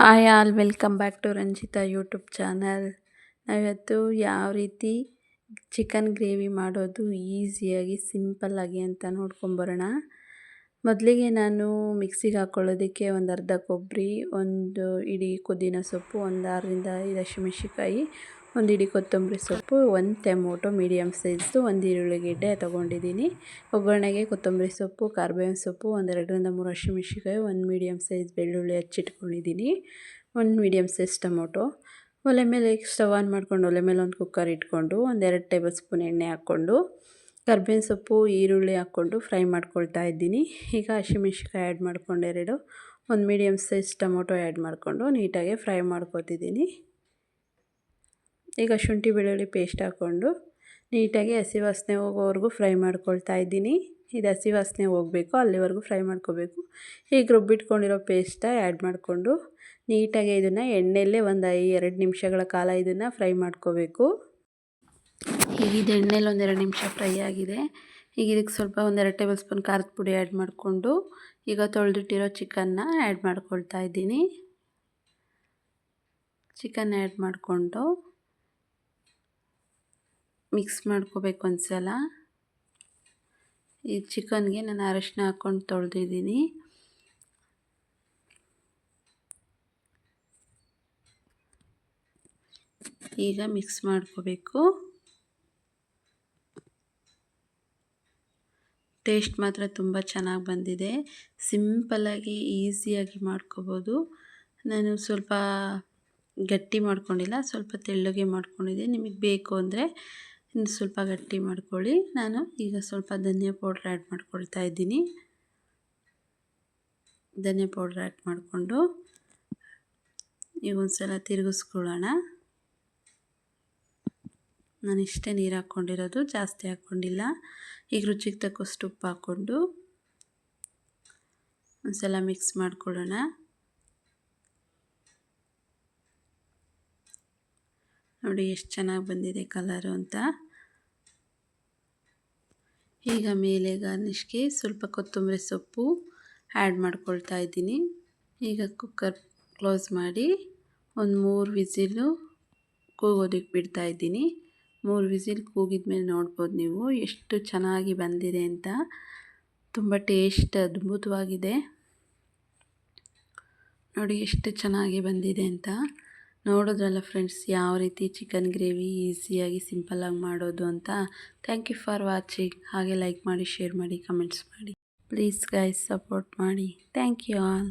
Hi all, welcome back to Ranjitha YouTube channel. ನಾವಿವತ್ತು ಯಾವ ರೀತಿ ಚಿಕನ್ ಗ್ರೇವಿ ಮಾಡೋದು ಈಸಿಯಾಗಿ ಸಿಂಪಲ್ಲಾಗಿ ಅಂತ ನೋಡ್ಕೊಂಬರೋಣ ಮೊದಲಿಗೆ ನಾನು ಮಿಕ್ಸಿಗೆ ಹಾಕ್ಕೊಳ್ಳೋದಕ್ಕೆ ಒಂದು ಅರ್ಧ ಕೊಬ್ಬರಿ, ಒಂದು ಇಡೀ ಪುದೀನ ಸೊಪ್ಪು, ಒಂದು ಆರರಿಂದ ಐದು ಹಸಿಮೆಣ್ಸಿಕಾಯಿ ಒಂದು ಇಡೀ ಕೊತ್ತಂಬರಿ ಸೊಪ್ಪು, ಒಂದು ಟೊಮೊಟೊ ಮೀಡಿಯಮ್ ಸೈಜ್ದು ಒಂದು ಈರುಳ್ಳಿ ಗೆಡ್ಡೆ ತೊಗೊಂಡಿದ್ದೀನಿ. ಒಗ್ಗರಣೆಗೆ ಕೊತ್ತಂಬರಿ ಸೊಪ್ಪು, ಕಾರ್ಬೇವಿನ ಸೊಪ್ಪು ಒಂದೆರಡರಿಂದ ಮೂರು ಹಸಿಮೆಣ್ಸಿಕಾಯಿ ಒಂದು ಮೀಡಿಯಮ್ ಸೈಜ್ ಬೆಳ್ಳುಳ್ಳಿ ಹಚ್ಚಿಟ್ಕೊಂಡಿದ್ದೀನಿ. ಒಂದು ಮೀಡಿಯಮ್ ಸೈಜ್ ಟೊಮೊಟೊ. ಒಲೆ ಮೇಲೆ ಸ್ಟವ್ ಆನ್ ಮಾಡ್ಕೊಂಡು ಒಲೆ ಮೇಲೆ ಒಂದು ಕುಕ್ಕರ್ ಇಟ್ಕೊಂಡು ಒಂದೆರಡು ಟೇಬಲ್ ಸ್ಪೂನ್ ಎಣ್ಣೆ ಹಾಕ್ಕೊಂಡು, ಕರ್ಬೇವಿನ ಸೊಪ್ಪು, ಈರುಳ್ಳಿ ಹಾಕ್ಕೊಂಡು ಫ್ರೈ ಮಾಡ್ಕೊಳ್ತಾ ಇದ್ದೀನಿ. ಈಗ ಹಸಿಮೆಣ್ಸಿಕಾಯಿ ಆ್ಯಡ್ ಮಾಡ್ಕೊಂಡು ಎರಡು, ಒಂದು ಮೀಡಿಯಮ್ ಸೈಜ್ ಟೊಮೊಟೊ ಆ್ಯಡ್ ಮಾಡಿಕೊಂಡು ನೀಟಾಗಿ ಫ್ರೈ ಮಾಡ್ಕೊತಿದ್ದೀನಿ. ಈಗ ಶುಂಠಿ ಬೆಳ್ಳುಳ್ಳಿ ಪೇಸ್ಟ್ ಹಾಕ್ಕೊಂಡು ನೀಟಾಗಿ ಹಸಿ ವಾಸನೆ ಹೋಗೋವರೆಗೂ ಫ್ರೈ ಮಾಡ್ಕೊಳ್ತಾ ಇದ್ದೀನಿ. ಇದು ಹಸಿ ವಾಸನೆ ಹೋಗಬೇಕು, ಅಲ್ಲಿವರೆಗೂ ಫ್ರೈ ಮಾಡ್ಕೋಬೇಕು. ಈಗ ರುಬ್ಬಿಟ್ಕೊಂಡಿರೋ ಪೇಸ್ಟ ಆ್ಯಡ್ ಮಾಡಿಕೊಂಡು ನೀಟಾಗಿ ಇದನ್ನು ಎಣ್ಣೆಯಲ್ಲೇ ಒಂದು ಐ, ಎರಡು ನಿಮಿಷಗಳ ಕಾಲ ಇದನ್ನು ಫ್ರೈ ಮಾಡ್ಕೋಬೇಕು. ಈಗ ಇದು ಎಣ್ಣೆಲಿ ಒಂದೆರಡು ನಿಮಿಷ ಫ್ರೈ ಆಗಿದೆ. ಈಗ ಇದಕ್ಕೆ ಸ್ವಲ್ಪ ಒಂದೆರಡು ಟೇಬಲ್ ಸ್ಪೂನ್ ಖಾರದ ಪುಡಿ ಆ್ಯಡ್ ಮಾಡಿಕೊಂಡು ಈಗ ತೊಳೆದಿಟ್ಟಿರೋ ಚಿಕನ್ನ ಆ್ಯಡ್ ಮಾಡ್ಕೊಳ್ತಾ ಇದ್ದೀನಿ. ಚಿಕನ್ ಆ್ಯಡ್ ಮಾಡಿಕೊಂಡು ಮಿಕ್ಸ್ ಮಾಡ್ಕೋಬೇಕು ಒಂದು ಸಲ ಈ ಚಿಕನ್ಗೆ ನಾನು ಅರಶಿನ ಹಾಕ್ಕೊಂಡು ತೊಳೆದಿದ್ದೀನಿ. ಈಗ ಮಿಕ್ಸ್ ಮಾಡ್ಕೋಬೇಕು. ಟೇಸ್ಟ್ ಮಾತ್ರ ತುಂಬ ಚೆನ್ನಾಗಿ ಬಂದಿದೆ. ಸಿಂಪಲ್ಲಾಗಿ, ಈಸಿಯಾಗಿ ಮಾಡ್ಕೋಬೋದು. ನಾನು ಸ್ವಲ್ಪ ಗಟ್ಟಿ ಮಾಡ್ಕೊಂಡಿಲ್ಲ, ಸ್ವಲ್ಪ ತೆಳ್ಳಗೆ ಮಾಡ್ಕೊಂಡಿದ್ದೆ ನಿಮಗೆ ಬೇಕು ಅಂದರೆ ಇನ್ನು ಸ್ವಲ್ಪ ಗಟ್ಟಿ ಮಾಡ್ಕೊಳ್ಳಿ. ನಾನು ಈಗ ಸ್ವಲ್ಪ ಧನಿಯಾ ಪೌಡ್ರ್ ಆ್ಯಡ್ ಮಾಡ್ಕೊಳ್ತಾ ಇದ್ದೀನಿ. ಧನಿಯಾ ಪೌಡ್ರ್ ಆ್ಯಡ್ ಮಾಡಿಕೊಂಡು ಈಗ ಒಂದು ಸಲ ತಿರುಗಿಸ್ಕೊಳ್ಳೋಣ. ನಾನು ಇಷ್ಟೇ ನೀರು ಹಾಕ್ಕೊಂಡಿರೋದು, ಜಾಸ್ತಿ ಹಾಕ್ಕೊಂಡಿಲ್ಲ. ಈಗ ರುಚಿಗೆ ತಕ್ಕಷ್ಟು ಉಪ್ಪು ಹಾಕ್ಕೊಂಡು ಒಂದು ಸಲ ಮಿಕ್ಸ್ ಮಾಡ್ಕೊಳ್ಳೋಣ. ನೋಡಿ ಎಷ್ಟು ಚೆನ್ನಾಗಿ ಬಂದಿದೆ ಕಲರು ಅಂತ. ಈಗ ಮೇಲೆ ಗಾರ್ನಿಷ್ಗೆ ಸ್ವಲ್ಪ ಕೊತ್ತಂಬರಿ ಸೊಪ್ಪು ಆ್ಯಡ್ ಮಾಡ್ಕೊಳ್ತಾ ಇದ್ದೀನಿ. ಈಗ ಕುಕ್ಕರ್ ಕ್ಲೋಸ್ ಮಾಡಿ ಒಂದು ಮೂರು ವಿಸಿಲು ಕೂಗೋದಕ್ಕೆ ಬಿಡ್ತಾ ಇದ್ದೀನಿ. ಮೂರು ವಿಸಿಲ್ ಕೂಗಿದ ಮೇಲೆ ನೋಡ್ಬೋದು ನೀವು ಎಷ್ಟು ಚೆನ್ನಾಗಿ ಬಂದಿದೆ ಅಂತ. ತುಂಬ ಟೇಸ್ಟ್ ಅದ್ಭುತವಾಗಿದೆ. ನೋಡಿ ಎಷ್ಟು ಚೆನ್ನಾಗಿ ಬಂದಿದೆ ಅಂತ. ನೋಡೋದ್ರಲ್ಲ ಫ್ರೆಂಡ್ಸ್ ಯಾವ ರೀತಿ ಚಿಕನ್ ಗ್ರೇವಿ ಈಸಿಯಾಗಿ ಸಿಂಪಲ್ಲಾಗಿ ಮಾಡೋದು ಅಂತ. ಥ್ಯಾಂಕ್ ಯು ಫಾರ್ ವಾಚಿಂಗ್ ಹಾಗೆ ಲೈಕ್ ಮಾಡಿ ಶೇರ್ ಮಾಡಿ ಕಮೆಂಟ್ಸ್ ಮಾಡಿ. ಪ್ಲೀಸ್ ಗೈಸ್ ಸಪೋರ್ಟ್ ಮಾಡಿ. Thank you all